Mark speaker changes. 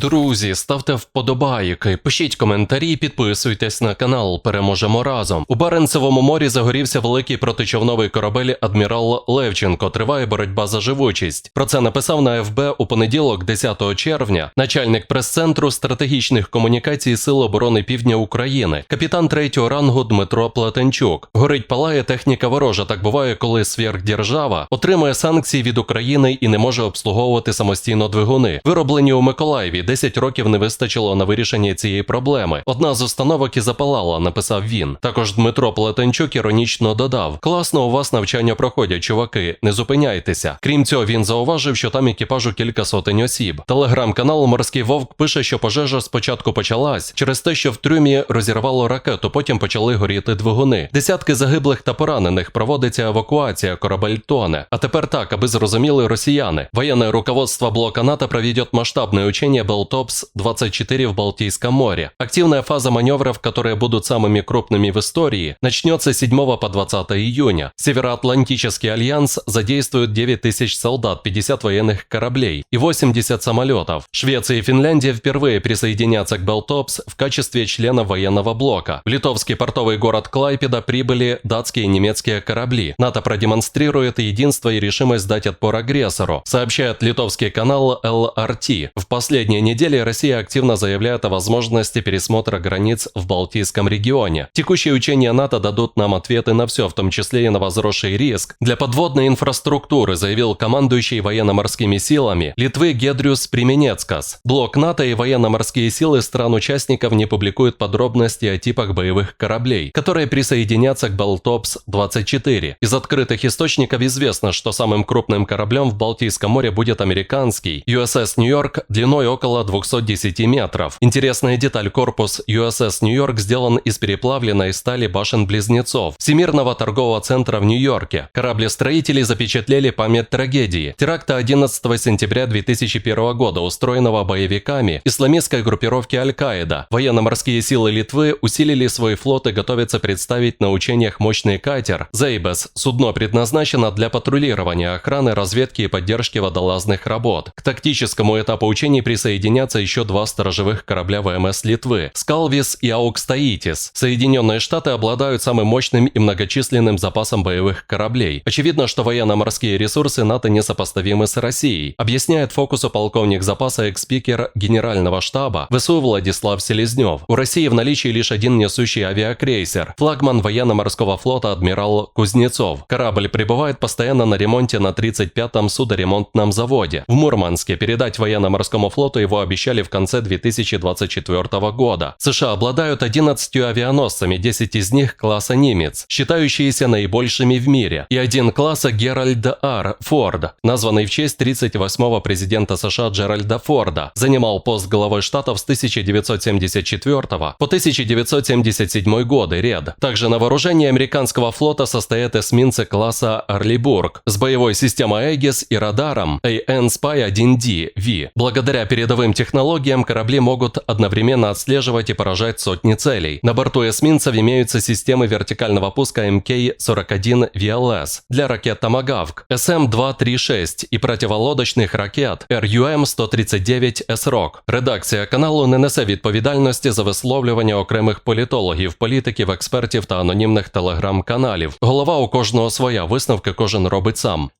Speaker 1: Друзі, ставте вподобайки, пишіть коментарі, підписуйтесь на канал. Переможемо разом. У Баренцевому морі загорівся великий протичовновий корабель Адмірал Левченко. Триває боротьба за живучість. Про це написав на ФБ у понеділок, 10 червня, начальник прес-центру стратегічних комунікацій Сил оборони Півдня України, капітан третього рангу Дмитро Платенчук. Горить палає техніка ворожа. Так буває, коли сверхдержава отримує санкції від України і не може обслуговувати самостійно двигуни, вироблені у Миколаєві. 10 років не вистачило на вирішення цієї проблеми. Одна з установок і запалала, написав він. Також Дмитро Плетенчук іронічно додав: класно у вас навчання проходять, чуваки, не зупиняйтеся. Крім цього, він зауважив, що там екіпажу кілька сотень осіб. Телеграм-канал Морський Вовк пише, що пожежа спочатку почалась через те, що в трюмі розірвало ракету, потім почали горіти двигуни. Десятки загиблих та поранених проводиться евакуація, корабель тоне. А тепер так, аби зрозуміли росіяни. Воєнне руководство блока НАТО проведет масштабное учение Белтопс-24 в Балтийском море. Активная фаза маневров, которые будут самыми крупными в истории, начнется с 7 по 20 июня. Североатлантический альянс задействует 9 тысяч солдат, 50 военных кораблей и 80 самолетов. Швеция и Финляндия впервые присоединятся к Белтопс в качестве членов военного блока. В литовский портовый город Клайпеда прибыли датские и немецкие корабли. НАТО продемонстрирует единство и решимость дать отпор агрессору, сообщает литовский канал LRT. В последние недели Россия активно заявляет о возможности пересмотра границ в Балтийском регионе. Текущие учения НАТО дадут нам ответы на все, в том числе и на возросший риск для подводной инфраструктуры, заявил командующий военно-морскими силами Литвы Гедрюс Применецкас. Блок НАТО и военно-морские силы стран-участников не публикуют подробности о типах боевых кораблей, которые присоединятся к Белтопс-24. Из открытых источников известно, что самым крупным кораблем в Балтийском море будет американский USS Нью-Йорк длиной около 210 метров. Интересная деталь, корпус USS Нью-Йорк сделан из переплавленной стали башен-близнецов Всемирного торгового центра в Нью-Йорке. Корабли-строители запечатлели память трагедии теракта 11 сентября 2001 года, устроенного боевиками исламистской группировки Аль-Каида. Военно-морские силы Литвы усилили свой флот и готовятся представить на учениях мощный катер «Зейбес». Судно предназначено для патрулирования, охраны, разведки и поддержки водолазных работ. К тактическому этапу учений присоединятся еще два сторожевых корабля ВМС Литвы – «Скалвис» и «Аукстаитис». Соединенные Штаты обладают самым мощным и многочисленным запасом боевых кораблей. Очевидно, что военно-морские ресурсы НАТО несопоставимы с Россией, объясняет фокусу полковник запаса экспикер Генерального штаба ВСУ Владислав Селезнев. У России в наличии лишь один несущий авиакрейсер – флагман военно-морского флота адмирал Кузнецов. Корабль пребывает постоянно на ремонте на 35-м судоремонтном заводе в Мурманске. Передать военно-морскому флоту его обещали в конце 2024 года. США обладают 11 авианосцами, 10 из них класса «Немец», считающиеся наибольшими в мире, и один класса «Геральд Р. Форд», названный в честь 38-го президента США Джеральда Форда, занимал пост главы штатов с 1974 по 1977 годы ряд. Также на вооружении американского флота состоят эсминцы класса «Орлибург» с боевой системой «Эгис» и радаром AN-SPY-1D V. Благодаря передовым технологиям корабли могут одновременно отслеживать и поражать сотни целей. На борту эсминцев имеются системы вертикального пуска МК-41 VLS для ракет «Томагавк», СМ-236 и противолодочних ракет РЮМ-139 «Есрок». Редакція каналу не несе відповідальності за висловлювання окремих політологів, політиків, експертів та анонімних телеграм-каналів. Голова у кожного своя, висновки кожен робить сам.